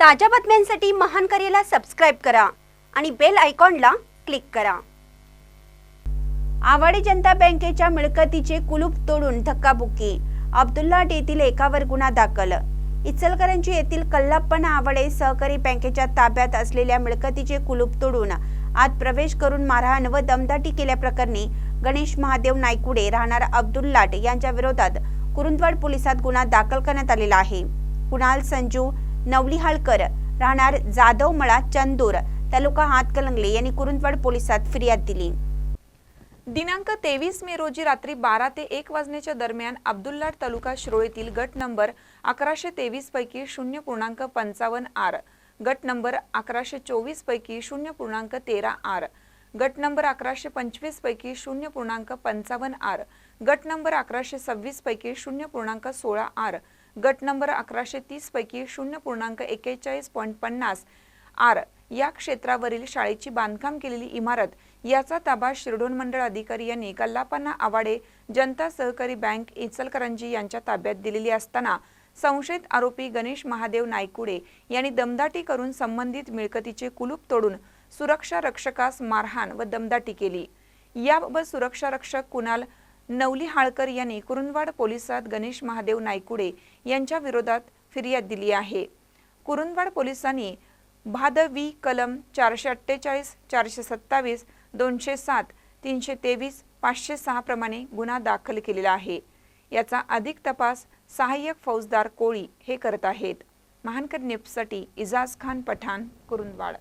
ताज्या बातम्यांसाठी महान करेला सबस्क्राईब करा आणि बेल आयकॉनला क्लिक करा. आवाडी जनता बँकेच्या मिळकतीचे कुलूप तोडून धक्काबुक्की. अब्दुल्लाट येथील एकावर गुन्हा दाखल. इचलकरंजी येथील कल्लाप्पना आवाडे सहकारी बँकेच्या ताब्यात असलेल्या मिळकतीचे कुलूप तोडून आत प्रवेश करून मारहाण व दमदाटी केल्याप्रकरणी गणेश महादेव नायकुडे राहणार अब्दुल लाट यांच्या विरोधात कुरुंदवाड पोलिसात गुन्हा दाखल करण्यात आलेला आहे. कुणाल संजू नवलिहाळकर. राहणार जाधवमळा चंदूर. तालुका हातकलंगले यांनी कुरुंदवाड पोलिसात फिर्याद दिली. दिनांक तेवीस मे रोजी रात्री बारा ते एक वाजण्याच्या दरम्यान अब्दुल्लाड तालुका शिरोळीतील गट नंबर अकराशे तेवीस पैकी शून्य पूर्णांक पंचावन्न आर गट नंबर अकराशे चोवीस पैकी शून्य पूर्णांक तेरा आर गट नंबर अकराशे पंचवीस पैकी शून्य पूर्णांक पंचावन्न आर गट नंबर अकराशे सव्वीस पैकी शून्य पूर्णांक सोळा आर गट नंबर अकराशे तीस पैकी शून्य पूर्णांक एक्केचाळीस पॉईंट पन्नास. आर या क्षेत्रावरील शाळेची बांधकाम केलेली इमारत याचा ताबा शिरडोन मंडळ अधिकारी यांनी कल्लापन्ना आवाडे जनता सहकारी बँक इचलकरंजी यांच्या ताब्यात दिलेली असताना संशयित आरोपी गणेश महादेव नायकुडे यांनी दमदाटी करून संबंधित मिळकतीचे कुलूप तोडून सुरक्षा रक्षकास मारहाण व दमदाटी केली. याबाबत सुरक्षा रक्षक कुणाल नवली हाळकर यांनी कुरुंदवाड पोलिसात गणेश महादेव नायकुडे यांच्या विरोधात फिर्याद दिली आहे. कुरुंदवाड पोलिसांनी भादवी कलम चारशे अठ्ठेचाळीस चारशे सत्तावीस दोनशे सात तीनशे तेवीस पाचशे सहा प्रमाणे गुन्हा दाखल केलेला आहे. याचा अधिक तपास सहाय्यक फौजदार कोळी हे करत आहेत. महानकर निप्ससाठी इजाज खान पठाण कुरुंदवाड.